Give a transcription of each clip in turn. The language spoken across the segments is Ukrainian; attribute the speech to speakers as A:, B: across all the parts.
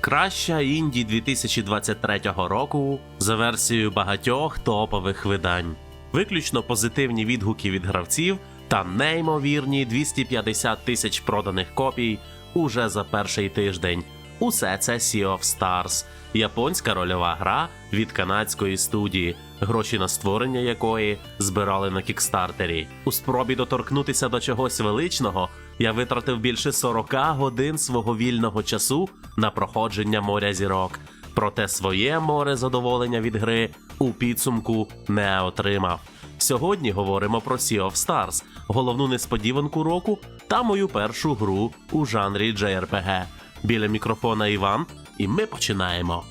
A: Краща інді 2023 року за версією багатьох топових видань. Виключно позитивні відгуки від гравців та неймовірні 250 тисяч проданих копій уже за перший тиждень. Усе це Sea of Stars, японська рольова гра від канадської студії, гроші на створення якої збирали на кікстартері. У спробі доторкнутися до чогось величного я витратив більше 40 годин свого вільного часу на проходження моря зірок. Проте своє море задоволення від гри у підсумку не отримав. Сьогодні говоримо про Sea of Stars, головну несподіванку року та мою першу гру у жанрі JRPG. Біля мікрофона Іван, і ми починаємо.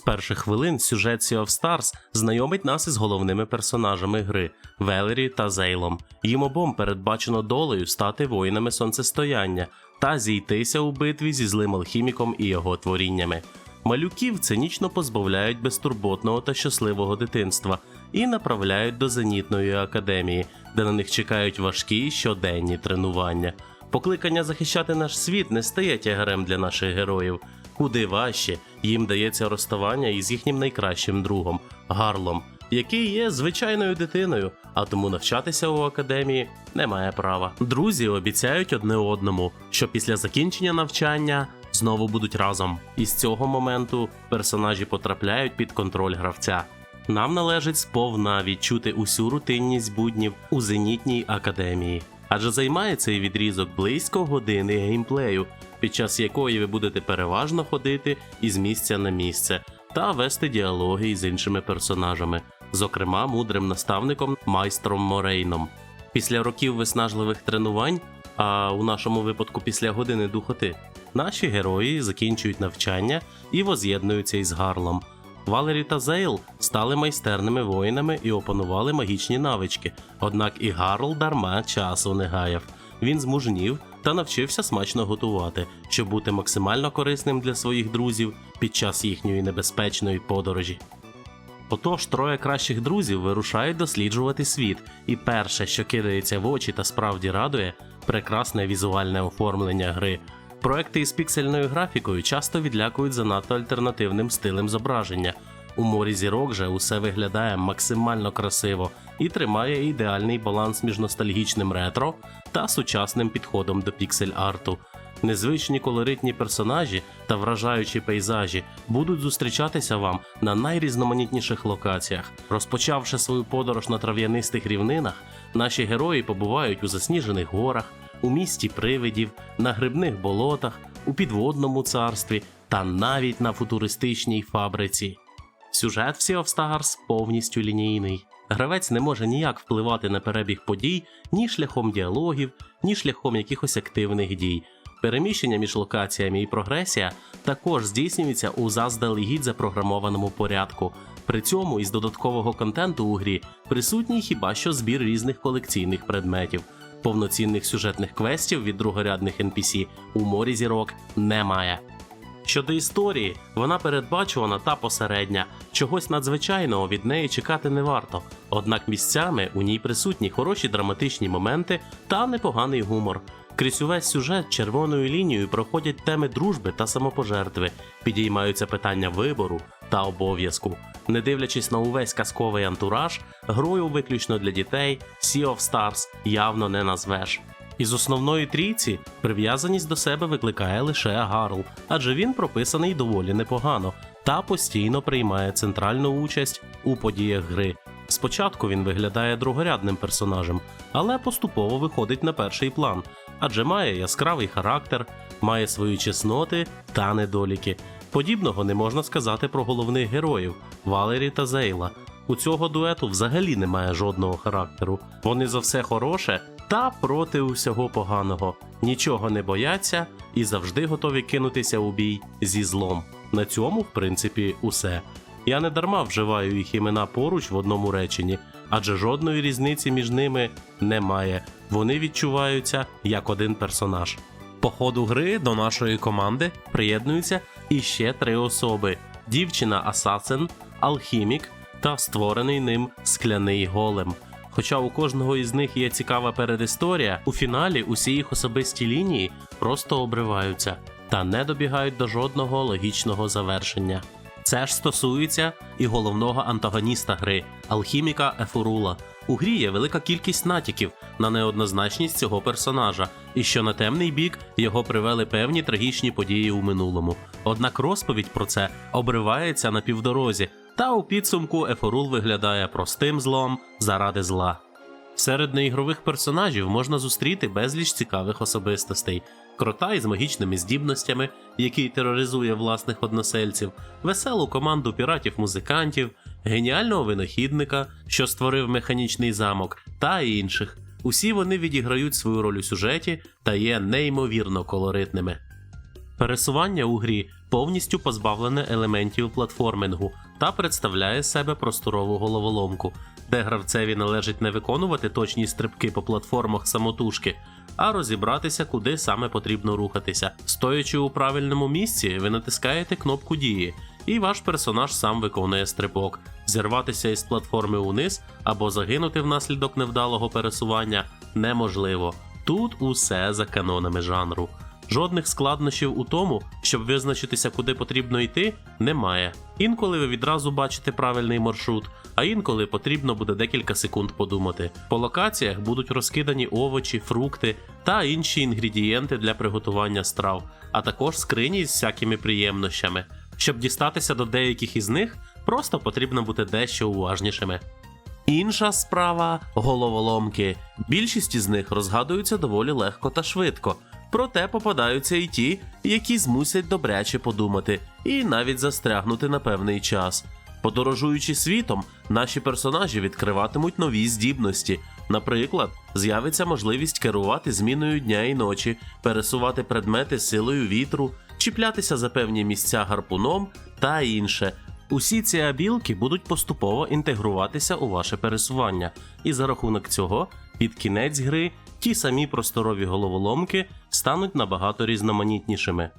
A: З перших хвилин сюжет Sea of Stars знайомить нас із головними персонажами гри Велері та Зейлом. Їм обом передбачено долею стати воїнами сонцестояння та зійтися у битві зі злим алхіміком і його творіннями. Малюків цинічно позбавляють безтурботного та щасливого дитинства і направляють до зенітної академії, де на них чекають важкі щоденні тренування. Покликання захищати наш світ не стає тягарем для наших героїв. Куди важче їм дається розставання із їхнім найкращим другом Гарлом, який є звичайною дитиною, а тому навчатися у академії не має права. Друзі обіцяють одне одному, що після закінчення навчання знову будуть разом. І з цього моменту персонажі потрапляють під контроль гравця. Нам належить сповна відчути усю рутинність буднів у зенітній академії, адже займає цей відрізок близько години геймплею, під час якої ви будете переважно ходити із місця на місце та вести діалоги із іншими персонажами, зокрема мудрим наставником майстром Морейном. Після років виснажливих тренувань, а у нашому випадку після години духоти, наші герої закінчують навчання і воз'єднуються із Гарлом. Валері та Зейл стали майстерними воїнами і опанували магічні навички. Однак і Гарл дарма часу не гаяв. Він змужнів та навчився смачно готувати, щоб бути максимально корисним для своїх друзів під час їхньої небезпечної подорожі. Отож, троє кращих друзів вирушають досліджувати світ, і перше, що кидається в очі та справді радує, прекрасне візуальне оформлення гри. Проекти із піксельною графікою часто відлякують занадто альтернативним стилем зображення. У морі зірок же усе виглядає максимально красиво і тримає ідеальний баланс між ностальгічним ретро та сучасним підходом до піксель-арту. Незвичні колоритні персонажі та вражаючі пейзажі будуть зустрічатися вам на найрізноманітніших локаціях. Розпочавши свою подорож на трав'янистих рівнинах, наші герої побувають у засніжених горах, у місті привидів, на грибних болотах, у підводному царстві та навіть на футуристичній фабриці. Сюжет в Sea of Stars повністю лінійний. Гравець не може ніяк впливати на перебіг подій ні шляхом діалогів, ні шляхом якихось активних дій. Переміщення між локаціями і прогресія також здійснюється у заздалегідь запрограмованому порядку. При цьому із додаткового контенту у грі присутній хіба що збір різних колекційних предметів. Повноцінних сюжетних квестів від другорядних NPC у морі зірок немає. Щодо історії, вона передбачувана та посередня, чогось надзвичайного від неї чекати не варто. Однак місцями у ній присутні хороші драматичні моменти та непоганий гумор. Крізь увесь сюжет червоною лінією проходять теми дружби та самопожертви, підіймаються питання вибору та обов'язку. Не дивлячись на увесь казковий антураж, грою виключно для дітей Sea of Stars явно не назвеш. Із основної трійці прив'язаність до себе викликає лише Гарл, адже він прописаний доволі непогано та постійно приймає центральну участь у подіях гри. Спочатку він виглядає другорядним персонажем, але поступово виходить на перший план, адже має яскравий характер, має свої чесноти та недоліки. Подібного не можна сказати про головних героїв Валері та Зейла. У цього дуету взагалі немає жодного характеру. Вони за все хороше та проти усього поганого, нічого не бояться і завжди готові кинутися у бій зі злом. На цьому, в принципі, усе. Я не дарма вживаю їх імена поруч в одному реченні, адже жодної різниці між ними немає. Вони відчуваються як один персонаж. По ходу гри до нашої команди приєднуються іще три особи: дівчина Асасин, алхімік та створений ним скляний голем. Хоча у кожного із них є цікава передісторія, у фіналі усі їх особисті лінії просто обриваються та не добігають до жодного логічного завершення. Це ж стосується і головного антагоніста гри алхіміка Ефурула. У грі є велика кількість натяків на неоднозначність цього персонажа, і що на темний бік його привели певні трагічні події у минулому. Однак розповідь про це обривається на півдорозі, та у підсумку Ефорул виглядає простим злом заради зла. Серед неігрових персонажів можна зустріти безліч цікавих особистостей. Крота із магічними здібностями, який тероризує власних односельців, веселу команду піратів-музикантів, геніального винахідника, що створив механічний замок, та інших. Усі вони відіграють свою роль у сюжеті та є неймовірно колоритними. Пересування у грі повністю позбавлене елементів платформингу та представляє себе просторову головоломку, де гравцеві належить не виконувати точні стрибки по платформах самотужки, а розібратися, куди саме потрібно рухатися. Стоячи у правильному місці, ви натискаєте кнопку дії, і ваш персонаж сам виконує стрибок. Зірватися із платформи униз або загинути внаслідок невдалого пересування неможливо. Тут усе за канонами жанру. Жодних складнощів у тому, щоб визначитися, куди потрібно йти, немає. Інколи ви відразу бачите правильний маршрут, а інколи потрібно буде декілька секунд подумати. По локаціях будуть розкидані овочі, фрукти та інші інгредієнти для приготування страв, а також скрині з всякими приємнощами. Щоб дістатися до деяких із них, просто потрібно бути дещо уважнішими. Інша справа головоломки. Більшість із них розгадуються доволі легко та швидко. Проте попадаються і ті, які змусять добряче подумати і навіть застрягнути на певний час. Подорожуючи світом, наші персонажі відкриватимуть нові здібності. Наприклад, з'явиться можливість керувати зміною дня і ночі, пересувати предмети силою вітру, чіплятися за певні місця гарпуном та інше. Усі ці абілки будуть поступово інтегруватися у ваше пересування, і за рахунок цього, під кінець гри, ті самі просторові головоломки стануть набагато різноманітнішими.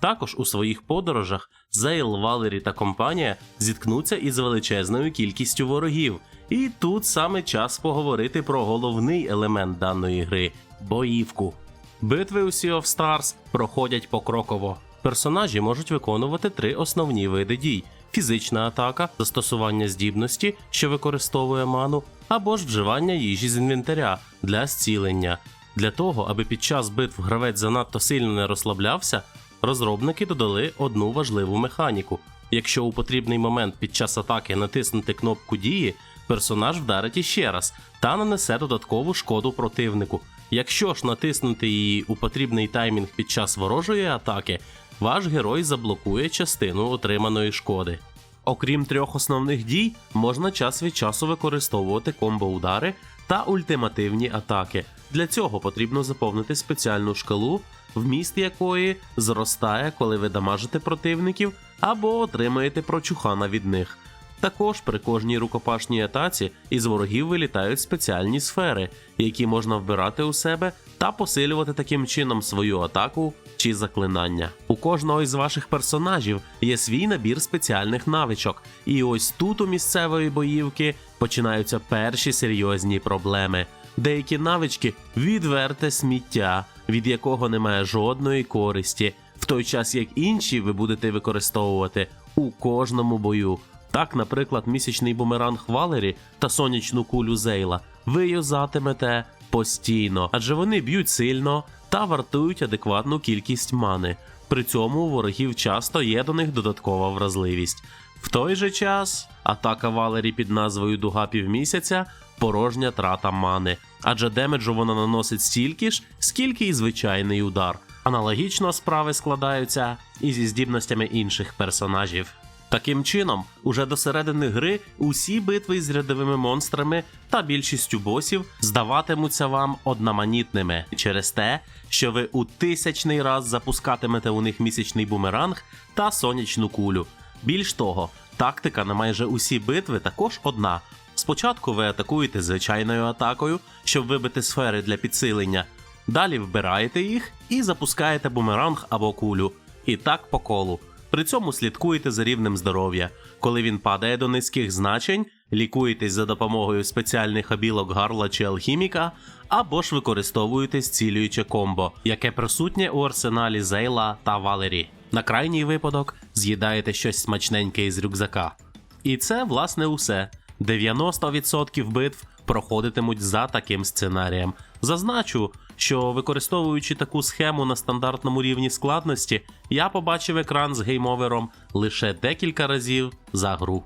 A: Також у своїх подорожах Зейл, Валері та компанія зіткнуться із величезною кількістю ворогів, і тут саме час поговорити про головний елемент даної гри боївку. Битви у Sea of Stars проходять покроково. Персонажі можуть виконувати три основні види дій: фізична атака, застосування здібності, що використовує ману, або ж вживання їжі з інвентаря для зцілення. Для того, аби під час битв гравець занадто сильно не розслаблявся, розробники додали одну важливу механіку. Якщо у потрібний момент під час атаки натиснути кнопку дії, персонаж вдарить іще раз та нанесе додаткову шкоду противнику. Якщо ж натиснути її у потрібний таймінг під час ворожої атаки, ваш герой заблокує частину отриманої шкоди. Окрім трьох основних дій, можна час від часу використовувати комбо-удари та ультимативні атаки. Для цього потрібно заповнити спеціальну шкалу, вміст якої зростає, коли ви дамажите противників або отримаєте прочухана від них. Також при кожній рукопашній атаці із ворогів вилітають спеціальні сфери, які можна вбирати у себе та посилювати таким чином свою атаку чи заклинання. У кожного із ваших персонажів є свій набір спеціальних навичок, і ось тут у місцевої боївки починаються перші серйозні проблеми. Деякі навички відверте сміття, від якого немає жодної користі, в той час як інші ви будете використовувати у кожному бою. Так, наприклад, місячний бумеранг Валері та сонячну кулю Зейла ви юзатимете постійно, адже вони б'ють сильно та вартують адекватну кількість мани. При цьому у ворогів часто є до них додаткова вразливість. В той же час атака Валері під назвою Дуга півмісяця порожня трата мани, адже демеджу вона наносить стільки ж, скільки і звичайний удар. Аналогічно справи складаються і зі здібностями інших персонажів. Таким чином, уже до середини гри усі битви з рядовими монстрами та більшістю босів здаватимуться вам одноманітними через те, що ви у тисячний раз запускатимете у них місячний бумеранг та сонячну кулю. Більш того, тактика на майже усі битви також одна: Спочатку ви атакуєте звичайною атакою, щоб вибити сфери для підсилення. Далі вбираєте їх і запускаєте бумеранг або кулю. І так по колу. При цьому слідкуєте за рівнем здоров'я. Коли він падає до низьких значень, лікуєтесь за допомогою спеціальних обілок гарла чи алхіміка, або ж використовуєте зцілююче комбо, яке присутнє у арсеналі Зейла та Валері. На крайній випадок з'їдаєте щось смачненьке із рюкзака. І це, власне, усе. 90% битв проходитимуть за таким сценарієм. Зазначу, що використовуючи таку схему на стандартному рівні складності, я побачив екран з геймовером лише декілька разів за гру.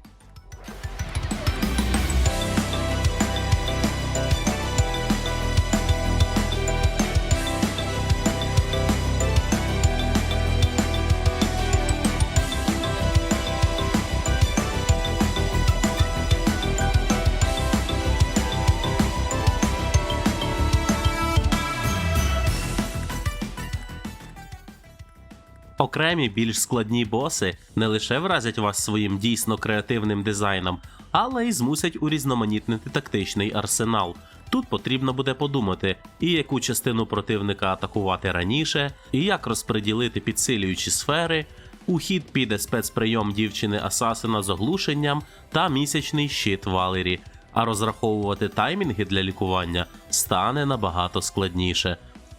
A: Окремі більш складні боси не лише вразять вас своїм дійсно креативним дизайном, але й змусять урізноманітнити тактичний арсенал. Тут потрібно буде подумати, і яку частину противника атакувати раніше, і як розподілити підсилюючі сфери. У хід піде спецприйом дівчини Асасина з оглушенням та місячний щит Валері, а розраховувати таймінги для лікування стане набагато складніше.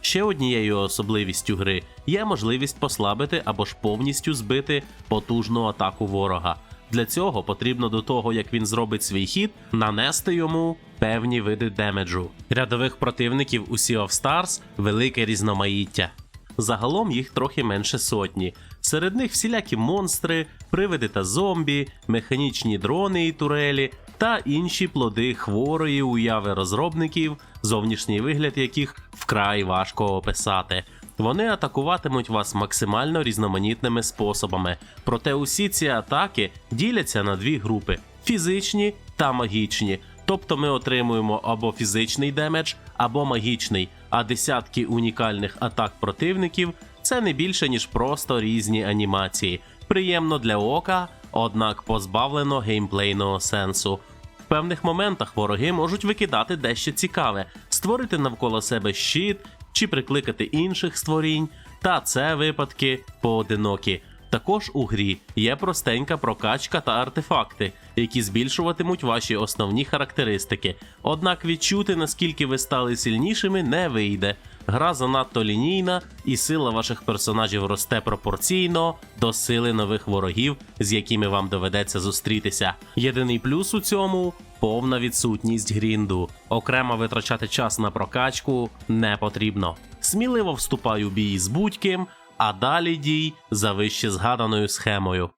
A: Ще однією особливістю гри є можливість послабити або ж повністю збити потужну атаку ворога. Для цього потрібно до того, як він зробить свій хід, нанести йому певні види демеджу. Рядових противників у Sea of Stars велике різноманіття. Загалом їх трохи менше сотні. Серед них всілякі монстри, привиди та зомбі, механічні дрони і турелі та інші плоди хворої уяви розробників, зовнішній вигляд яких вкрай важко описати. Вони атакуватимуть вас максимально різноманітними способами, проте усі ці атаки діляться на дві групи: фізичні та магічні. Тобто ми отримуємо або фізичний демедж, або магічний, а десятки унікальних атак противників це не більше ніж просто різні анімації. Приємно для ока, однак позбавлено геймплейного сенсу. В певних моментах вороги можуть викидати дещо цікаве, створити навколо себе щит чи прикликати інших створінь, та це випадки поодинокі. Також у грі є простенька прокачка та артефакти, які збільшуватимуть ваші основні характеристики. Однак відчути, наскільки ви стали сильнішими, не вийде. Гра занадто лінійна, і сила ваших персонажів росте пропорційно до сили нових ворогів, з якими вам доведеться зустрітися. Єдиний плюс у цьому повна відсутність грінду. Окремо витрачати час на прокачку не потрібно. Сміливо вступай у бій з будь-ким, а далі дій за вище згаданою схемою.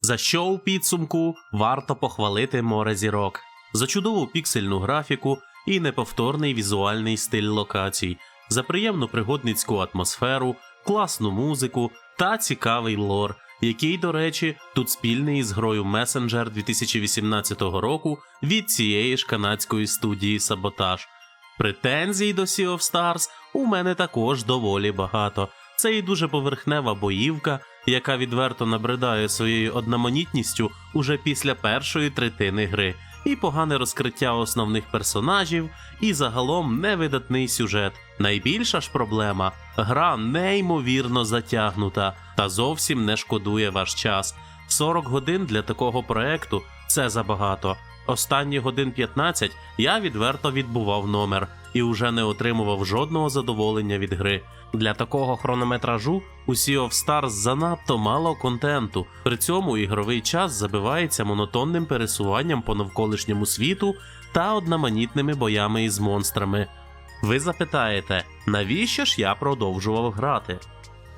A: За що у підсумку варто похвалити море зірок за чудову піксельну графіку і неповторний візуальний стиль локацій, за приємну пригодницьку атмосферу, класну музику та цікавий лор, який, до речі, тут спільний із грою Messenger 2018 року від цієї ж канадської студії Саботаж. Претензій до Sea of Stars у мене також доволі багато. Це і дуже поверхнева боївка, яка відверто набридає своєю одноманітністю уже після першої третини гри, і погане розкриття основних персонажів, і загалом невидатний сюжет. Найбільша ж проблема гра неймовірно затягнута та зовсім не шкодує ваш час. 40 годин для такого проекту це забагато. Останні годин 15 я відверто відбував номер і вже не отримував жодного задоволення від гри. Для такого хронометражу у Sea of Stars занадто мало контенту. При цьому ігровий час забивається монотонним пересуванням по навколишньому світу та одноманітними боями із монстрами. Ви запитаєте, навіщо ж я продовжував грати?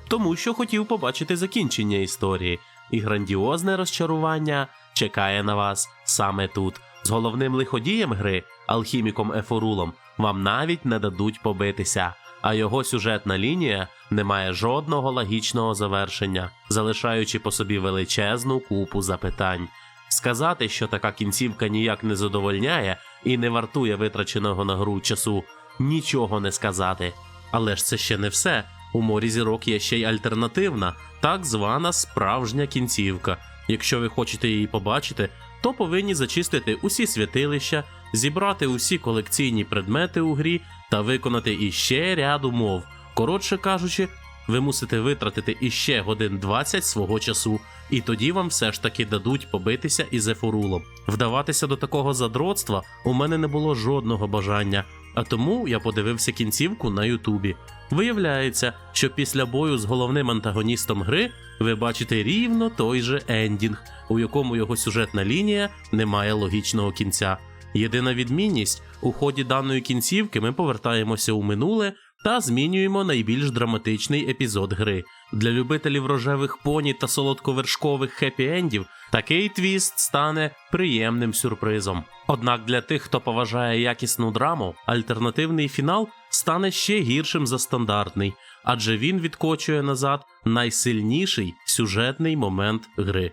A: Тому що хотів побачити закінчення історії, і грандіозне розчарування чекає на вас саме тут. З головним лиходієм гри, алхіміком Ефорулом, вам навіть не дадуть побитися, а його сюжетна лінія не має жодного логічного завершення, залишаючи по собі величезну купу запитань. Сказати, що така кінцівка ніяк не задовольняє і не вартує витраченого на гру часу, нічого не сказати. Але ж це ще не все. У морі зірок є ще й альтернативна, так звана справжня кінцівка. Якщо ви хочете її побачити, то повинні зачистити усі святилища, зібрати усі колекційні предмети у грі та виконати іще ряд умов. Коротше кажучи, ви мусите витратити іще годин 20 свого часу, і тоді вам все ж таки дадуть побитися із ефурулом. Вдаватися до такого задротства у мене не було жодного бажання, а тому я подивився кінцівку на Ютубі. Виявляється, що після бою з головним антагоністом гри ви бачите рівно той же ендінг, у якому його сюжетна лінія не має логічного кінця. Єдина відмінність у ході даної кінцівки ми повертаємося у минуле та змінюємо найбільш драматичний епізод гри. Для любителів рожевих поні та солодковершкових хеппі-ендів такий твіст стане приємним сюрпризом. Однак для тих, хто поважає якісну драму, альтернативний фінал стане ще гіршим за стандартний, адже він відкочує назад найсильніший сюжетний момент гри.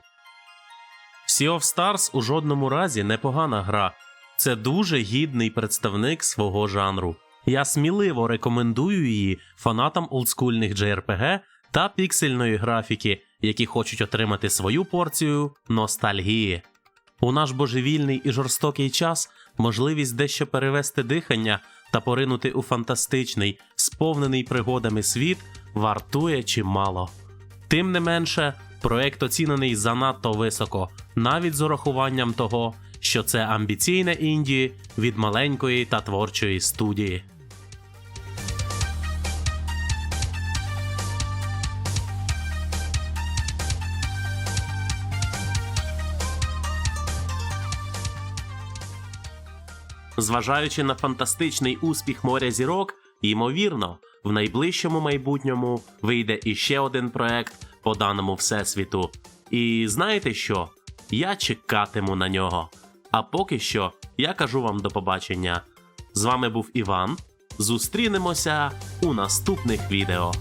A: Sea of Stars у жодному разі непогана гра. Це дуже гідний представник свого жанру. Я сміливо рекомендую її фанатам олдскульних JRPG та піксельної графіки, які хочуть отримати свою порцію ностальгії. У наш божевільний і жорстокий час можливість дещо перевести дихання та поринути у фантастичний, сповнений пригодами світ вартує чимало. Тим не менше, проект оцінений занадто високо, навіть з урахуванням того, що це амбіційне інді від маленької та творчої студії. Зважаючи на фантастичний успіх моря зірок, ймовірно, в найближчому майбутньому вийде іще один проект по даному всесвіту. І знаєте що? Я чекатиму на нього. А поки що я кажу вам до побачення. З вами був Іван. Зустрінемося у наступних відео.